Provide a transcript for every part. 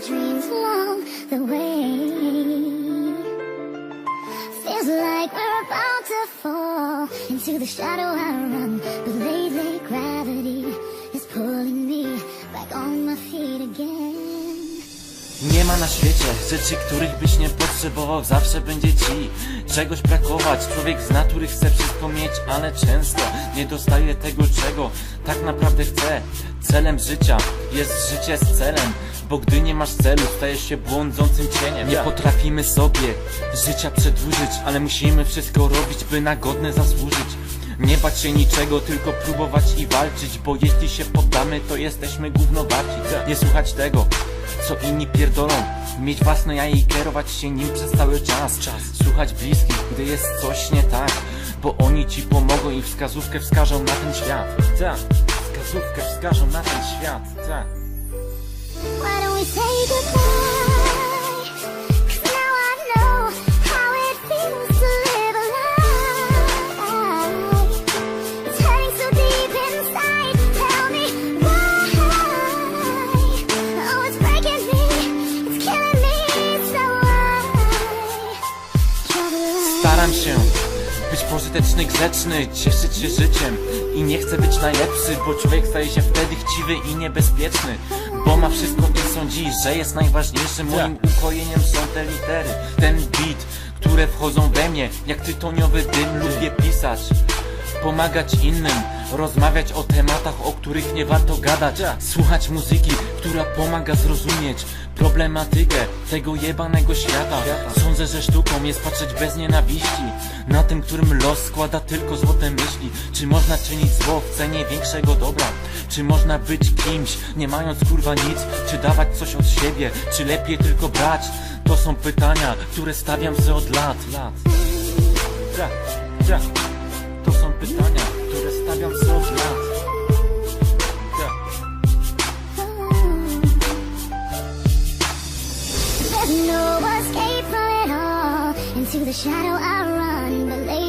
dreams along the way. Feels like we're about to fall into the shadow I run. But lately gravity is pulling me back on my feet again. Nie ma na świecie rzeczy, których byś nie potrzebował Zawsze będzie ci czegoś brakować Człowiek z natury chce wszystko mieć, ale często nie dostaje tego, czego tak naprawdę chce Celem życia jest życie z celem Bo gdy nie masz celu, stajesz się błądzącym cieniem. Nie potrafimy sobie życia przedłużyć Ale musimy wszystko robić, by na godne zasłużyć. Nie bać się niczego, tylko próbować i walczyć Bo jeśli się poddamy, to jesteśmy gównowarci Nie słuchać tego, co inni pierdolą. Mieć własne ja i kierować się nim przez cały czas. Słuchać bliskich, gdy jest coś nie tak Bo oni ci pomogą i wskazówkę wskażą na ten świat. Tak, wskazówkę wskażą na ten świat. Tak Staram się być pożyteczny, grzeczny, cieszyć się życiem. I nie chcę być najlepszy, bo człowiek staje się wtedy chciwy i niebezpieczny Bo ma wszystko i sądzi, że jest najważniejszym. Moim ukojeniem są te litery, ten beat Które wchodzą we mnie, jak tytoniowy dym Lubię pisać pomagać innym, rozmawiać o tematach, o których nie warto gadać, słuchać muzyki, która pomaga zrozumieć problematykę tego jebanego świata. Sądzę, że sztuką jest patrzeć bez nienawiści na tym, którym los składa tylko złote myśli. Czy można czynić zło w cenie większego dobra? Czy można być kimś, nie mając kurwa nic? Czy dawać coś od siebie? Czy lepiej tylko brać? To są pytania, które stawiam sobie od lat. lat. Ja, ja. To są pytania, stawiam od There's no escape from it all. Into the shadow I run, but lately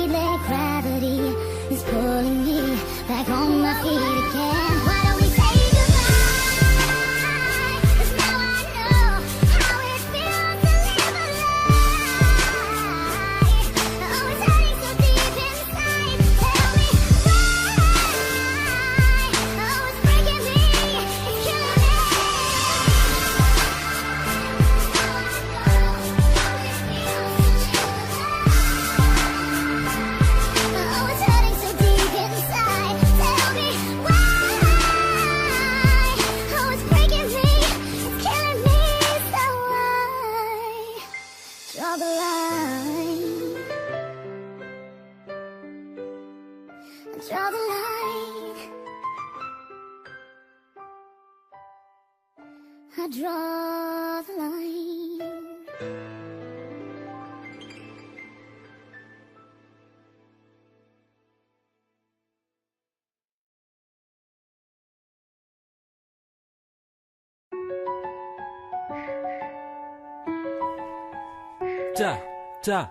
Ta, ta.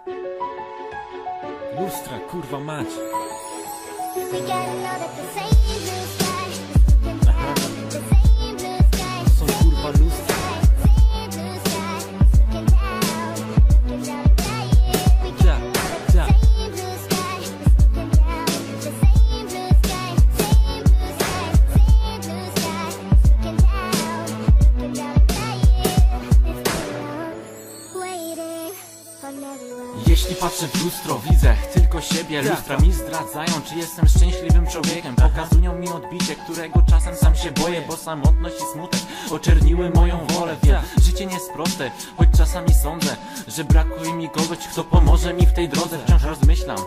Lustra, kurwa mać. Jeśli patrzę w lustro, widzę tylko siebie. Lustra mi zdradzają, czy jestem szczęśliwym człowiekiem? Pokazują mi odbicie, którego czasem sam się boję Bo samotność i smutek oczerniły moją wolę. Wiem, życie nie jest proste, choć czasami sądzę Że brakuje mi kogoś, kto pomoże mi w tej drodze. Wciąż rozmyślam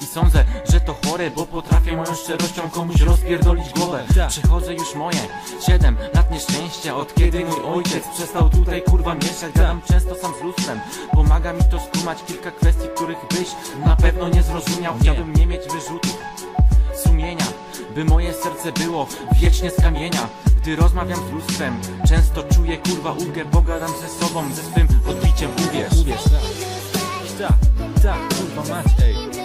i sądzę, że to chore, bo potrafię moją szczerością komuś rozpierdolić głowę. Przechodzę już moje. Siedem lat nieszczęścia Od kiedy mój ojciec przestał tutaj kurwa mieszać. Gadam często sam z lustrem. Pomaga mi to skumać kilka kwestii, których byś na pewno nie zrozumiał. Chciałbym nie mieć wyrzutów sumienia By moje serce było wiecznie z kamienia. Gdy rozmawiam z lustrem Często czuję kurwa ulgę Pogadam ze sobą, ze swym odbiciem Uwierz, uwierz, tak. Tak, tak, kurwa mać, ej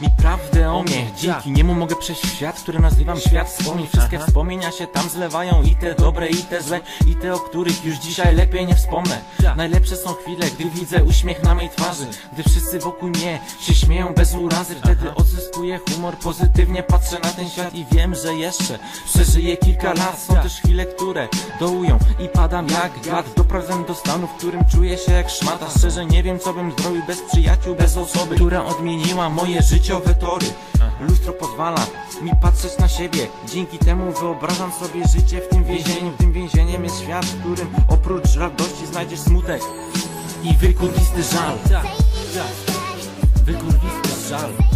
mi prawdę o mnie Dzięki niemu mogę przejść w świat, który nazywam świat wspomnień. Wszystkie wspomnienia się tam zlewają I te dobre, i te złe I te, o których już dzisiaj lepiej nie wspomnę. Najlepsze są chwile, gdy widzę uśmiech na mej twarzy Gdy wszyscy wokół mnie się śmieją bez urazy. Wtedy odzyskuję humor, pozytywnie patrzę na ten świat I wiem, że jeszcze przeżyję kilka lat. Są też chwile, które dołują i padam jak grad Doprowadzam do stanu, w którym czuję się jak szmata. Szczerze nie wiem, co bym zrobił bez przyjaciół, bez osoby Która odmieniła moje życiowe tory Lustro pozwala mi patrzeć na siebie. Dzięki temu wyobrażam sobie życie w tym więzieniu. Tym więzieniem jest świat, w którym oprócz radości znajdziesz smutek I wykurwisty żal. Wykurwisty żal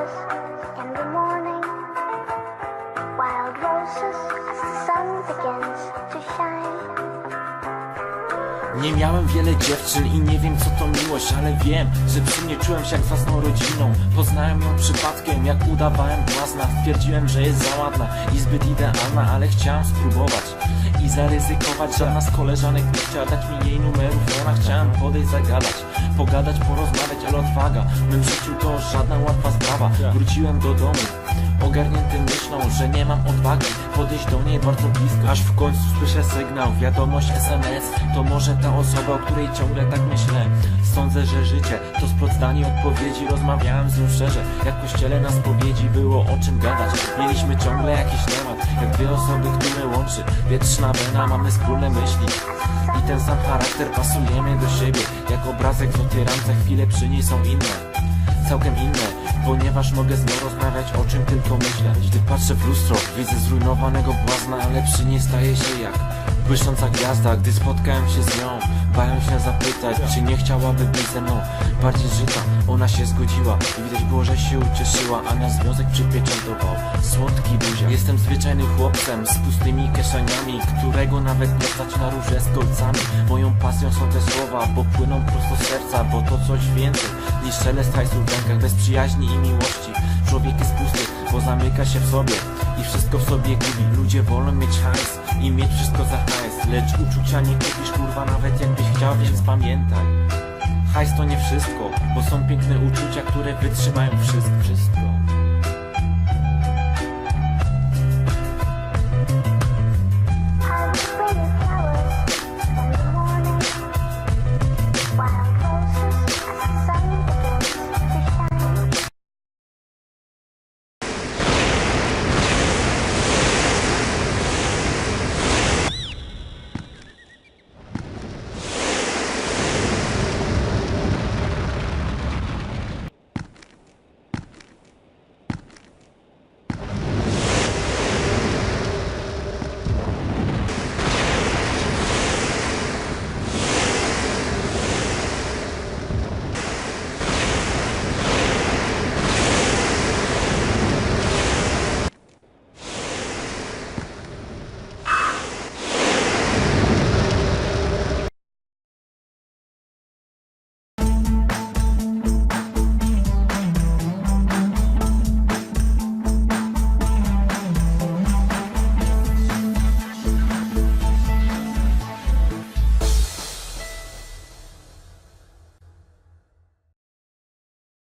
in the morning. Wild roses as the sun begins. Nie miałem wiele dziewczyn i nie wiem co to miłość Ale wiem, że przy mnie czułem się jak własną rodziną. Poznałem ją przypadkiem, jak udawałem błazna Stwierdziłem, że jest za ładna i zbyt idealna Ale chciałem spróbować i zaryzykować. Żadna z koleżanek nie chciała dać mi jej numerów Ona chciałem podejść, zagadać, pogadać, porozmawiać Ale odwaga. W mym życiu to żadna łatwa sprawa. Wróciłem do domu Ogarnięty myślą, że nie mam odwagi Podejść do niej bardzo blisko Aż w końcu słyszę sygnał, wiadomość SMS To może ta osoba, o której ciągle tak myślę. Sądzę, że życie to sprozdanie odpowiedzi. Rozmawiałem z nią szczerze, jak kościele na spowiedzi Było o czym gadać, mieliśmy ciągle jakiś temat Jak dwie osoby, które łączy. Wietrzna wena, mamy wspólne myśli. I ten sam charakter, pasujemy do siebie. Jak obrazek w otierance, chwile przy niej są inne całkiem inne Ponieważ mogę z nią rozmawiać o czym tylko myślę. Gdy patrzę w lustro, widzę zrujnowanego błazna Ale przy niej staje się jak błyszcząca gwiazda Gdy spotkałem się z nią, bałem się zapytać Czy nie chciałaby być ze mną. Bardziej żyta Ona się zgodziła i widać było, że się ucieszyła A nasz związek przypieczętował. Słodki buzia Jestem zwyczajnym chłopcem z pustymi kieszeniami Którego nawet nie stać na róże z kolcami. Moją pasją są te słowa, bo płyną prosto z serca Bo to coś więcej niż szelest hajsu w rękach. Bez przyjaźni i miłości. Człowiek jest pusty, bo zamyka się w sobie I wszystko w sobie gubi. Ludzie wolą mieć hajs i mieć wszystko za hajs. Lecz uczucia nie kupisz kurwa nawet jakbyś chciał, więc pamiętaj. Hajs to nie wszystko, bo są piękne uczucia, które wytrzymają wszystko, wszystko.